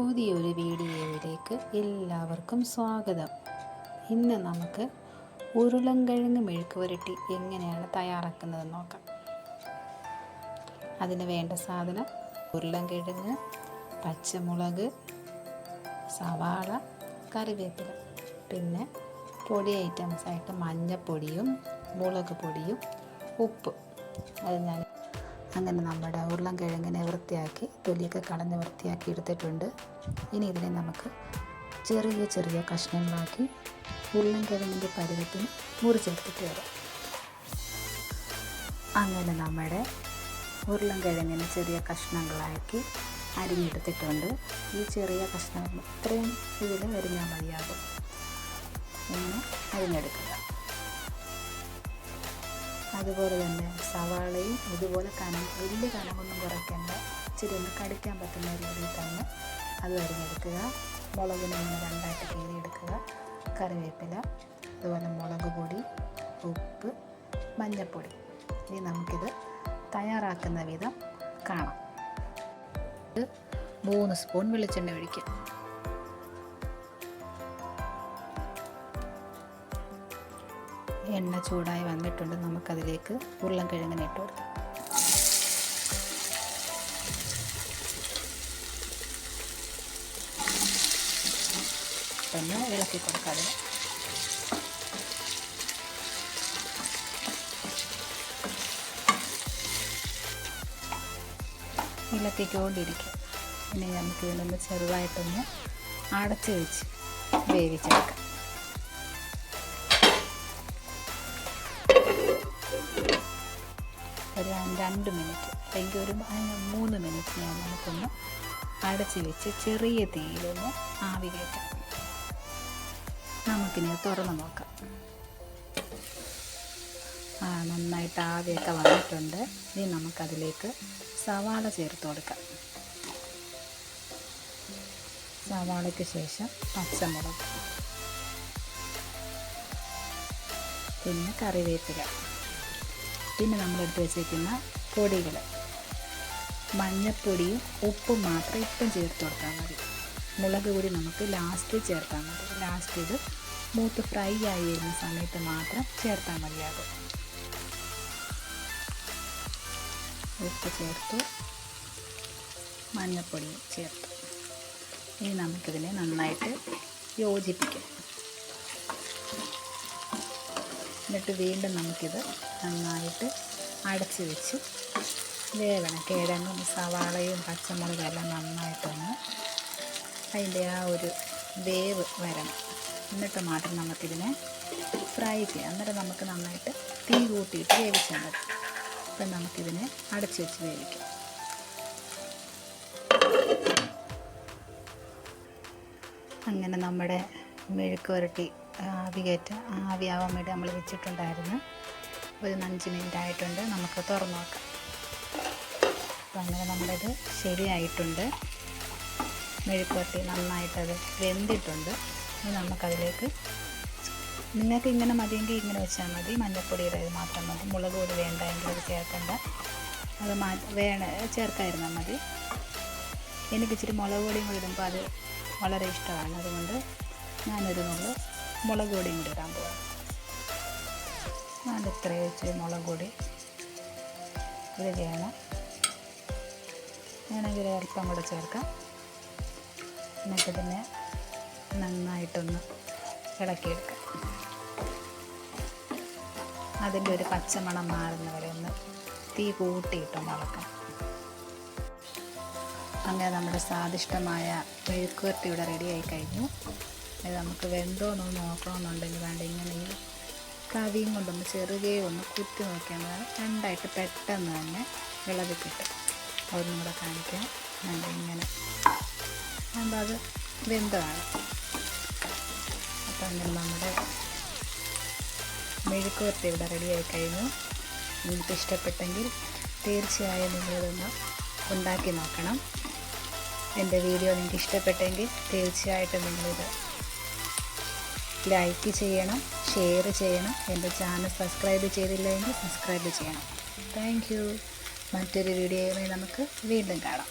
പുതിയൊരു വീഡിയോയിലേക്ക് എല്ലാവർക്കും സ്വാഗതം. ഇന്ന് നമുക്ക് ഉരുളൻകിഴങ്ങ് മെഴുക്ക് പുരട്ടി എങ്ങനെയാണ് തയ്യാറാക്കുന്നത് നോക്കാം. അതിന് വേണ്ട സാധനം ഉരുളൻകിഴങ്ങ് പച്ചമുളക് സവാള കറിവേപ്പില. പിന്നെ പൊടി ഐറ്റംസ് ആയിട്ട് മഞ്ഞപ്പൊടിയും മുളക് പൊടിയും ഉപ്പ്. അത് ഞാൻ അങ്ങനെ നമ്മുടെ ഉരുളൻകിഴങ്ങിനെ വൃത്തിയാക്കി തൊലിയൊക്കെ കളഞ്ഞ് വൃത്തിയാക്കി എടുത്തിട്ടുണ്ട്. ഇനി ഇതിനെ നമുക്ക് ചെറിയ ചെറിയ കഷ്ണങ്ങളാക്കി ഉരുളൻകിഴങ്ങിന്റെ പരുവത്തിന് മുറിച്ചെടുത്തിട്ട് വരാം. അങ്ങനെ നമ്മുടെ ഉരുളൻകിഴങ്ങിനെ ചെറിയ കഷ്ണങ്ങളാക്കി അരിഞ്ഞെടുത്തിട്ടുണ്ട്. ഈ ചെറിയ കഷ്ണങ്ങൾ ഇത്രയും ഇതിൽ അരിഞ്ഞാൽ മതിയാകും. ഇങ്ങനെ അരിഞ്ഞെടുക്കുക. അതുപോലെ തന്നെ സവാളയും ഇതുപോലെ കനം വലിയ കനമൊന്നും കുറയ്ക്കേണ്ട. ഇച്ചിരി ഒന്ന് കടിക്കാൻ പറ്റുന്ന രീതിയിൽ തന്നെ അത് അരിഞ്ഞെടുക്കുക മുളകിനെ ഇങ്ങനെ രണ്ടായിട്ട് കീറിയെടുക്കുക. കറിവേപ്പില അതുപോലെ മുളക് പൊടി ഉപ്പ് മഞ്ഞൾപ്പൊടി. ഇനി നമുക്കിത് തയ്യാറാക്കുന്ന വിധം കാണാം. മൂന്ന് സ്പൂൺ വെളിച്ചെണ്ണ ഒഴിക്കുക. എണ്ണ ചൂടായി വന്നിട്ടുണ്ട്. നമുക്കതിലേക്ക് ഉരുളൻകിഴങ്ങിനെ ഇട്ട് കൊടുക്കാം. പിന്നെ ഇളക്കി കൊടുക്കാതെ ഇളക്കിക്കൊണ്ടിരിക്കും. ഇനി നമുക്ക് ഇതിനൊന്ന് ചെറുതായിട്ടൊന്ന് അടച്ച് വെച്ച് വേവിച്ചെടുക്കാം. രണ്ട് മിനിറ്റ്. അല്ലെങ്കിൽ ഒരു മൂന്ന് മിനിറ്റ് ഞാൻ നമുക്കൊന്ന് അടച്ച് വെച്ച് ചെറിയ തീയിലൊന്ന് ആവി കയറ്റാം. നമുക്കിനി തുറന്ന് നോക്കാം. ആ നന്നായിട്ട് ആവിയൊക്കെ വന്നിട്ടുണ്ട്. ഇനി നമുക്കതിലേക്ക് സവാള ചേർത്ത് കൊടുക്കാം. സവാളയ്ക്ക് ശേഷം പച്ചമുളക്. പിന്നെ കറിവേപ്പില. പിന്നെ നമ്മൾ എടുത്ത് വെച്ചേക്കുന്ന പൊടികൾ. മഞ്ഞപ്പൊടിയും ഉപ്പും മാത്രം ഇപ്പം ചേർത്ത് കൊടുത്താൽ മതി. മുളക് പൊടി നമുക്ക് ലാസ്റ്റ് ചേർത്താൽ മതി. ലാസ്റ്റ് ഇത് മൂത്ത് ഫ്രൈ ആയി വരുന്ന സമയത്ത് മാത്രം ചേർത്താൽ മതിയാകും. ഉപ്പ് ചേർത്തു. മഞ്ഞപ്പൊടിയും ചേർത്തു. ഇനി നമുക്കിതിനെ നന്നായിട്ട് യോജിപ്പിക്കാം. എന്നിട്ട് വീണ്ടും നമുക്കിത് നന്നായിട്ട് അടച്ച് വെച്ച് വേവണം. കിഴങ്ങും സവാളയും പച്ചമുളകും എല്ലാം നന്നായിട്ടൊന്ന് അതിന്റെ ആ ഒരു വേവ് വരണം. എന്നിട്ട് മാത്രം നമുക്കിതിനെ ഫ്രൈ ചെയ്യാം. എന്നിട്ട് നമുക്ക് നന്നായിട്ട് തീ കൂട്ടിയിട്ട് വേവിച്ചാൽ മതി. അപ്പം നമുക്കിതിനെ അടച്ച് വെച്ച് വേവിക്കാം. അങ്ങനെ നമ്മുടെ മെഴുക്ക് പുരട്ടി ആവി കയറ്റ ആവിയാവാൻ വേണ്ടി നമ്മൾ വെച്ചിട്ടുണ്ടായിരുന്നു. ഒരു അഞ്ച് മിനിറ്റ് ആയിട്ടുണ്ട്. നമുക്ക് തുറന്നു നോക്കാം. അപ്പം അങ്ങനെ നമ്മളത് ശരിയായിട്ടുണ്ട്. മെഴുക്കുവരട്ടി നന്നായിട്ടത് വെന്തിട്ടുണ്ട്. ഇനി നമുക്കതിലേക്ക് നിങ്ങൾക്ക് ഇങ്ങനെ മതിയെങ്കിൽ ഇങ്ങനെ വെച്ചാൽ മതി. മഞ്ഞപ്പൊടിയുടെ ഇത് മാത്രം മതി. മുളക് പൊടി വേണ്ട എങ്കിൽ അത് ചേർക്കണ്ട. അത് മാ വേണ ചേർക്കായിരുന്നാൽ മതി. എനിക്ക് ഇച്ചിരി മുളക് പൊടിയും കൂടി ഇടുമ്പോൾ അത് വളരെ ഇഷ്ടമാണ്. അതുകൊണ്ട് ഞാനൊരു നുള്ളു മുളക് പൊടിയും കൂടി ഇടാൻ പോവാം. അത് ഇത്രയും ഇച്ചിരി മുളക് പൊടി ഇത് ചെയ്യണം. വേണമെങ്കിൽ അല്പം കൂടെ ചേർക്കാം. എന്നിട്ട് പിന്നെ നന്നായിട്ടൊന്ന് ഇളക്കിയെടുക്കാം. അതിന്റെ ഒരു പച്ചമണം മാറുന്ന വരെ ഒന്ന് തീ കൂട്ടിയിട്ടൊന്ന് ഇളക്കാം. അങ്ങനെ നമ്മുടെ സ്വാദിഷ്ടമായ മെഴുക്കുവരട്ടി ഇവിടെ റെഡിയായി കഴിഞ്ഞു. ഇത് നമുക്ക് വെന്തോന്നൊന്ന് നോക്കണമെന്നുണ്ടെങ്കിൽ വേണ്ട. ഇങ്ങനെ ഈ കവിയും കൊണ്ടൊന്ന് ചെറുകെ ഒന്ന് കുത്തി നോക്കിയാൽ രണ്ടായിട്ട് പെട്ടെന്ന് തന്നെ വിളവ് കിട്ടും. അതൊന്നും കൂടെ കാണിക്കാം. വേണ്ട ഇങ്ങനെ. അപ്പോൾ അത് വെന്തമാണ് അപ്പം അങ്ങനെ നമ്മുടെ മെഴുക്കുവരട്ടി ഇവിടെ റെഡിയായി കഴിഞ്ഞു. നിങ്ങൾക്ക് ഇഷ്ടപ്പെട്ടെങ്കിൽ തീർച്ചയായും നിങ്ങളിതൊന്ന് ഉണ്ടാക്കി നോക്കണം. എന്റെ വീഡിയോ നിങ്ങൾക്ക് ഇഷ്ടപ്പെട്ടെങ്കിൽ തീർച്ചയായിട്ടും നിങ്ങളിത് ലൈക്ക് ചെയ്യണം ഷെയർ ചെയ്യണം. എന്റെ ചാനൽ സബ്സ്ക്രൈബ് ചെയ്തില്ലെങ്കിൽ സബ്സ്ക്രൈബ് ചെയ്യണം. താങ്ക് മറ്റൊരു വീഡിയോയുമായി നമുക്ക് വീണ്ടും കാണാം.